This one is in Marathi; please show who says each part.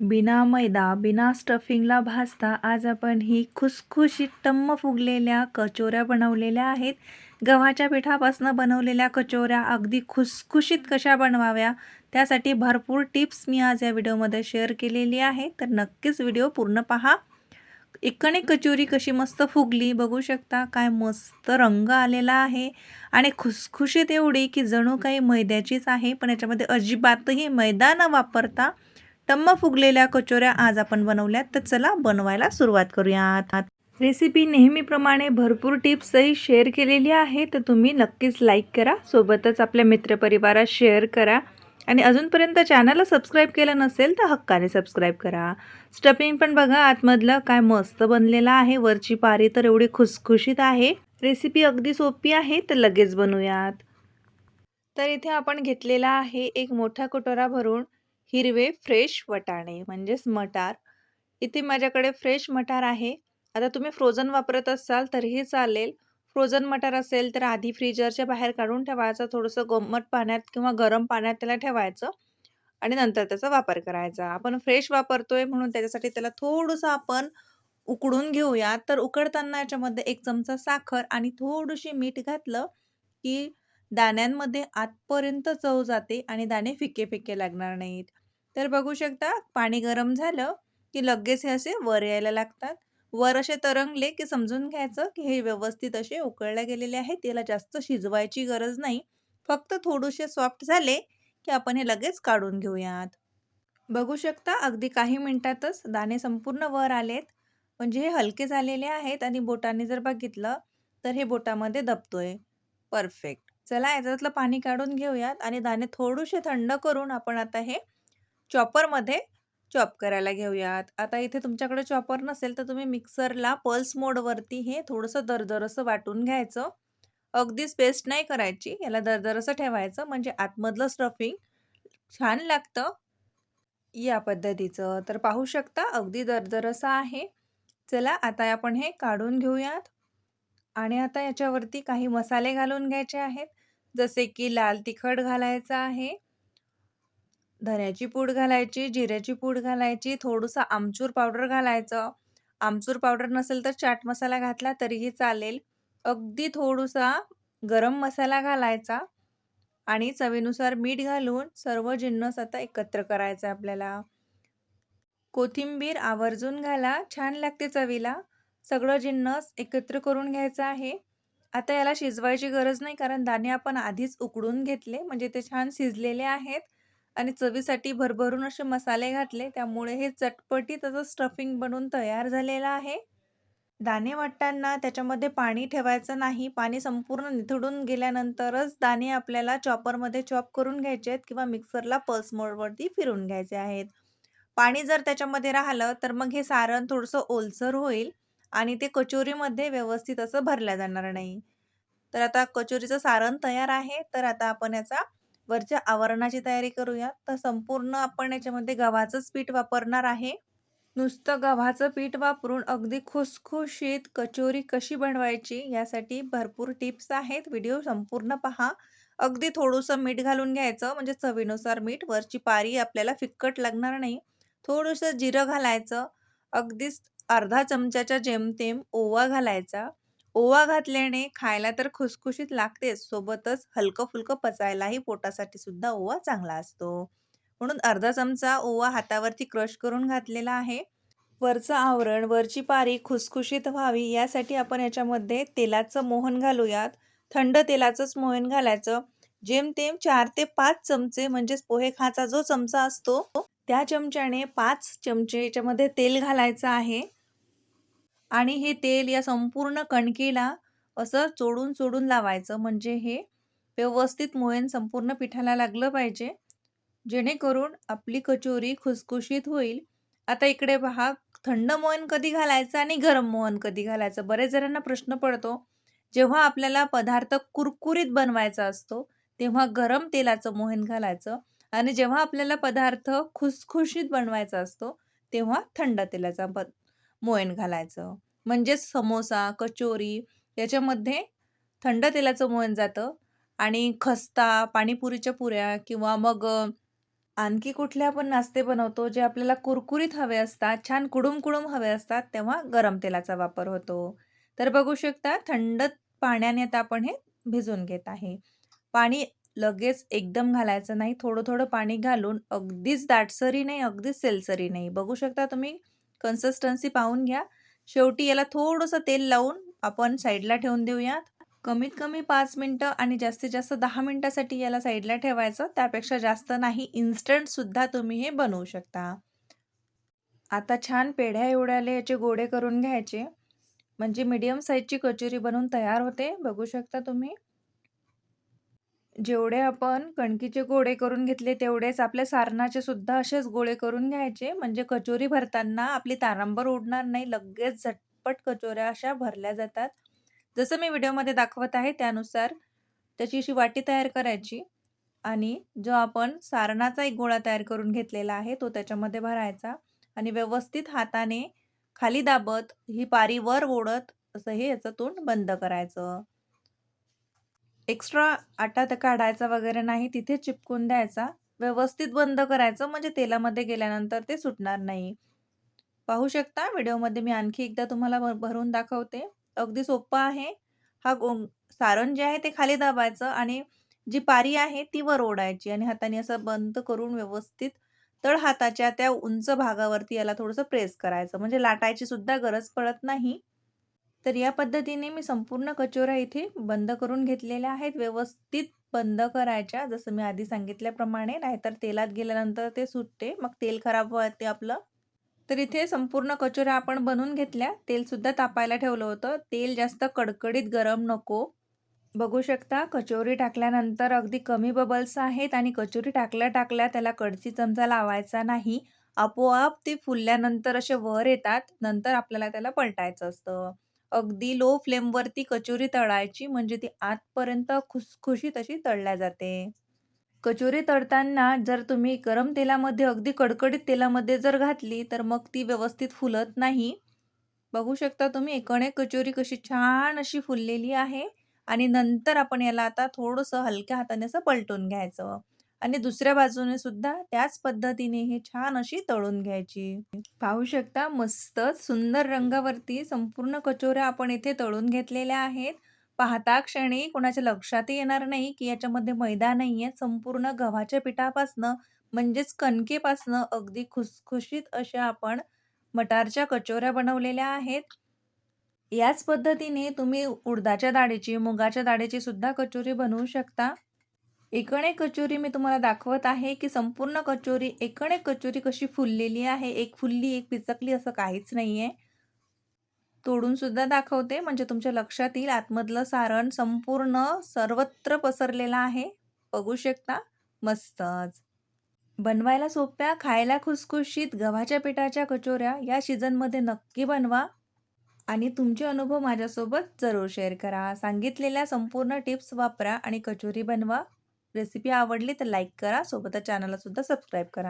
Speaker 1: बिना मैदा, बिना स्टफिंगला भाजता आज आपण ही खुसखुशीत टम्म फुगलेल्या कचोऱ्या बनवलेल्या आहेत. गव्हाच्या पिठापासून बनवलेल्या कचोऱ्या अगदी खुसखुशीत कशा बनवाव्या, त्यासाठी भरपूर टिप्स मी आज या व्हिडिओमध्ये शेअर केलेली आहे. तर नक्कीच व्हिडिओ पूर्ण पहा. एकणे कचोरी कशी मस्त फुगली बघू शकता. काय मस्त रंग आलेला आहे आणि खुसखुशीत एवढी की जणू काही मैद्याचीच आहे. पण याच्यामध्ये अजिबातही मैदा न वापरता टम्म फुगलेल्या कचोऱ्या आज आपण बनवल्यात तर चला बनवायला सुरुवात करूयात. रेसिपी नेहमीप्रमाणे भरपूर टिप्सही शेअर केलेली आहे तर तुम्ही नक्कीच लाईक करा सोबतच आपल्या मित्रपरिवारात शेअर करा. आणि अजूनपर्यंत चॅनलला सबस्क्राईब केलं नसेल तर हक्काने सबस्क्राईब करा. स्टफिंग पण बघा आतमधलं काय मस्त बनलेलं आहे. वरची पारी तर एवढी खुसखुशीत आहे. रेसिपी अगदी सोपी आहे तर लगेच बनवूयात. तर इथे आपण घेतलेला आहे एक मोठा कटोरा भरून हिरवे फ्रेश वटाणे म्हणजेच मटार. इथे माझ्याकडे फ्रेश मटार आहे. आता तुम्ही फ्रोझन वापरत असाल तरीही चालेल. फ्रोझन मटार असेल तर आधी फ्रीजरच्या बाहेर काढून ठेवायचं. थोडंसं गोमट पाण्यात किंवा गरम पाण्यात त्याला ठेवायचं आणि नंतर त्याचा वापर करायचा. आपण फ्रेश वापरतोय म्हणून त्याच्यासाठी त्याला थोडंसं आपण उकडून घेऊया. तर उकडताना याच्यामध्ये एक चमचा साखर आणि थोडीशी मीठ घातलं की दाण्यांमध्ये आतपर्यंत चव जाते आणि दाणे फिके फिके लागणार नाहीत. तर बघू शकता पाणी गरम झालं की लगेच हे असे वर यायला लागतात. वर असे तरंगले की समजून घ्यायचं की हे व्यवस्थित असे उकळले गेलेले आहेत. त्याला जास्त शिजवायची गरज नाही. फक्त थोडेसे सॉफ्ट झाले की आपण हे लगेच काढून घेऊयात. बघू शकता अगदी काही मिनिटातच दाणे संपूर्ण वर आलेत. म्हणजे हे हलके झालेले आहेत आणि बोटाने जर बघितलं तर हे बोटामध्ये दबतोय. परफेक्ट. चला याच्यातलं पाणी काढून घेऊयात आणि दाणे थोडेसे थंड करून आपण आता हे चॉपरमध्ये चॉप करायला घेऊयात. आता इथे तुमच्याकडे चॉपर नसेल तर तुम्ही मिक्सरला पल्स मोडवरती हे थोडंसं दरदरसं वाटून घ्यायचं. अगदीच पेस्ट नाही करायची. याला दरदरसं ठेवायचं. म्हणजे आतमधलं स्टफिंग छान लागतं. या पद्धतीचं. तर पाहू शकता अगदी दरदरसं आहे. चला आता आपण हे काढून घेऊयात. आणि आता याच्यावरती काही मसाले घालून घ्यायचे आहेत. जसे की लाल तिखट घालायचं आहे. धन्याची पूड घालायची जिऱ्याची पूड घालायची थोडंसं आमचूर पावडर घालायचं. आमचूर पावडर नसेल तर चाट मसाला घातला तरीही चालेल. अगदी थोडासा गरम मसाला घालायचा आणि चवीनुसार मीठ घालून सर्व जिन्नस आता एकत्र करायचं आपल्याला. कोथिंबीर आवर्जून घाला छान लागते चवीला. सगळं जिन्नस एकत्र करून घ्यायचं आहे. आता याला शिजवायची गरज नाही कारण दाणे आपण आधीच उकडून घेतले म्हणजे ते छान शिजलेले आहेत. आणि चवीसाठी भरभरून असे मसाले घातले त्यामुळे हे चटपटीत असं स्टफिंग बनून तयार झालेलं आहे. दाणे वाटताना त्याच्यामध्ये पाणी ठेवायचं नाही. पाणी संपूर्ण निथळून गेल्यानंतरच दाणे आपल्याला चॉपरमध्ये चॉप करून घ्यायचे आहेत किंवा मिक्सरला पल्स मोडवरती फिरून घ्यायचे आहेत. पाणी जर त्याच्यामध्ये राहिलं तर मग हे सारण थोडंसं ओलसर होईल आणि ते कचोरीमध्ये व्यवस्थित असं भरल्या जाणार नाही. तर आता कचोरीचं सारण तयार आहे. तर आता आपण याचा वरच्या आवरणाची तयारी करूया. तर संपूर्ण आपण याच्यामध्ये गव्हाचंच पीठ वापरणार आहे. नुसतं गव्हाचं पीठ वापरून अगदी खुसखुशीत कचोरी कशी बनवायची यासाठी भरपूर टिप्स आहेत. व्हिडिओ संपूर्ण पहा. अगदी थोडंसं मीठ घालून घ्यायचं. म्हणजे चवीनुसार मीठ. वरची पारी आपल्याला फिक्कट लागणार नाही. थोडंसं जिरं घालायचं. अगदीच अर्धा चमच्याच्या जेमतेम ओवा घालायचा. ओवा घातल्याने खायला तर खुसखुशीत लागतेच. सोबतच हलकं फुलकं पचायलाही पोटासाठी सुद्धा ओवा चांगला असतो. म्हणून अर्धा चमचा ओवा हातावरती क्रश करून घातलेला आहे. वरचं आवरण वरची पारी खुसखुशीत व्हावी यासाठी आपण याच्यामध्ये तेलाचं मोहन घालूयात. थंड तेलाचंच मोहन घालायचं. जेमतेम चार ते पाच चमचे म्हणजेच पोहे खाचा जो चमचा असतो त्या चमच्याने पाच चमचे याच्यामध्ये तेल घालायचं आहे. आणि हे तेल या संपूर्ण कणकेला असं चोडून चोडून लावायचं. म्हणजे हे व्यवस्थित मोयन संपूर्ण पिठाला लागलं पाहिजे. जेणेकरून आपली कचोरी खुसखुशीत होईल. आता इकडे पहा थंड मोहन कधी घालायचं आणि गरम मोहन कधी घालायचं? बरेच जणांना प्रश्न पडतो. जेव्हा आपल्याला पदार्थ कुरकुरीत बनवायचा असतो तेव्हा गरम तेलाचं मोहन घालायचं. आणि जेव्हा आपल्याला पदार्थ खुसखुशीत बनवायचा असतो तेव्हा थंड तेलाचा मोयन घालायचं. म्हणजेच समोसा कचोरी याच्यामध्ये थंड तेलाचं मोहन जातं आणि खस्ता पाणीपुरीच्या पुऱ्या किंवा मग आणखी कुठले आपण नाश्ते बनवतो जे आपल्याला कुरकुरीत हवे असतात छान कुडूम कुडूम हवे असतात तेव्हा गरम तेलाचा वापर होतो. तर बघू शकता थंड पाण्याने आता आपण हे भिजवून घेत आहे. पाणी लगेच एकदम घालायचं नाही थोडं थोडं पाणी घालून अगदीच दाटसरी नाही अगदीच सेलसरी नाही. बघू शकता तुम्ही? कन्सिस्टन्सी पाहून घ्या. शेवटी याला थोडंसं तेल लावून आपण साईडला ठेवून देऊयात. कमीत कमी पाच मिनटं आणि जास्तीत जास्त दहा मिनटासाठी याला साईडला ठेवायचं. त्यापेक्षा जास्त नाही इन्स्टंटसुद्धा तुम्ही हे बनवू शकता. आता छान पेढ्या एवढ्याले याचे गोडे करून घ्यायचे. म्हणजे मीडियम साईजची कचोरी बनवून तयार होते. बघू शकता तुम्ही. जेवढे आपण कणकीचे गोळे करून घेतले तेवढेच आपल्या सारणाचे सुद्धा असेच गोळे करून घ्यायचे. म्हणजे कचोरी भरताना आपली तारांबर उडणार नाही. लगेच झटपट कचोऱ्या अशा भरल्या जातात. जसं मी व्हिडिओमध्ये दाखवत आहे त्यानुसार त्याची अशी वाटी तयार करायची आणि जो आपण सारणाचा एक गोळा तयार करून घेतलेला आहे तो त्याच्यामध्ये भरायचा आणि व्यवस्थित हाताने खाली दाबत ही पारी वर ओढत असं हे याचं तोंड बंद करायचं. एक्स्ट्रा आटा तर काढायचा वगैरे नाही तिथे चिपकून द्यायचा. व्यवस्थित बंद करायचं म्हणजे तेलामध्ये गेल्यानंतर ते सुटणार नाही. पाहू शकता व्हिडिओमध्ये मी आणखी एकदा तुम्हाला भरून दाखवते. अगदी सोपं आहे. हा गोंग सारण जे आहे ते खाली दाबायचं आणि जी पारी आहे ती वर ओढायची आणि हाताने असं बंद करून व्यवस्थित तळ हाताच्या त्या उंच भागावरती याला थोडंसं प्रेस करायचं. म्हणजे लाटायची सुद्धा गरज पडत नाही. तर या पद्धतीने मी संपूर्ण कचोऱ्या इथे बंद करून घेतलेल्या आहेत व्यवस्थित बंद करायच्या. जसं मी आधी सांगितल्याप्रमाणे नाहीतर तेलात गेल्यानंतर ते सुटते. मग तेल खराब होते आपलं. तर इथे संपूर्ण कचोऱ्या आपण बनवून घेतल्या. तेलसुद्धा तापायला ठेवलं होतं. तेल जास्त कडकडीत गरम नको. बघू शकता कचोरी टाकल्यानंतर अगदी कमी बबल्स आहेत आणि कचोरी टाकल्या टाकल्या त्याला कडची चमचा लावायचा नाही. आपोआप ती फुलल्यानंतर असे वर येतात. नंतर आपल्याला त्याला पलटायचं असतं. अगदी लो फ्लेमवरती कचोरी तळायची म्हणजे ती आतपर्यंत खुसखुशीत अशी तळल्या जाते. कचोरी तळताना जर तुम्ही गरम तेलामध्ये अगदी कडकडीत तेलामध्ये जर घातली तर मग ती व्यवस्थित फुलत नाही. बघू शकता तुम्ही एकणे कचोरी कशी छान अशी फुललेली आहे आणि नंतर आपण याला आता थोडंसं हलक्या हाताने असं पलटून घ्यायचं. आणि दुसऱ्या बाजूने सुद्धा त्याच पद्धतीने हे छान अशी तळून घ्यायची. पाहू शकता मस्त सुंदर रंगावरती संपूर्ण कचोऱ्या आपण इथे तळून घेतलेल्या आहेत. पाहता क्षणी कोणाच्या लक्षातही येणार नाही की याच्यामध्ये मैदा नाही आहे संपूर्ण गव्हाच्या पिठापासनं म्हणजेच कणकेपासनं अगदी खुसखुशीत अशा आपण मटारच्या कचोऱ्या बनवलेल्या आहेत. याच पद्धतीने तुम्ही उडदाच्या डाळीची मुगाच्या डाळीची सुद्धा कचोरी बनवू शकता. एकण एक कचोरी मी तुम्हाला दाखवत आहे की संपूर्ण कचोरी एकण एक कचोरी कशी फुललेली आहे एक फुलली एक पिचकली असं काहीच नाही आहे तोडून सुद्धा दाखवते म्हणजे तुमच्या लक्षात येईल आतमधलं सारण संपूर्ण सर्वत्र पसरलेलं आहे. बघू शकता मस्तच. बनवायला सोप्या खायला खुसखुशीत गव्हाच्या पिठाच्या कचोऱ्या या सीझनमध्ये नक्की बनवा. आणि तुमचे अनुभव माझ्यासोबत जरूर शेअर करा. सांगितलेल्या संपूर्ण टिप्स वापरा आणि कचोरी बनवा. रेसिपी आवडली तर लाईक करा सोबतच चॅनलला सुद्धा सबस्क्राईब करा.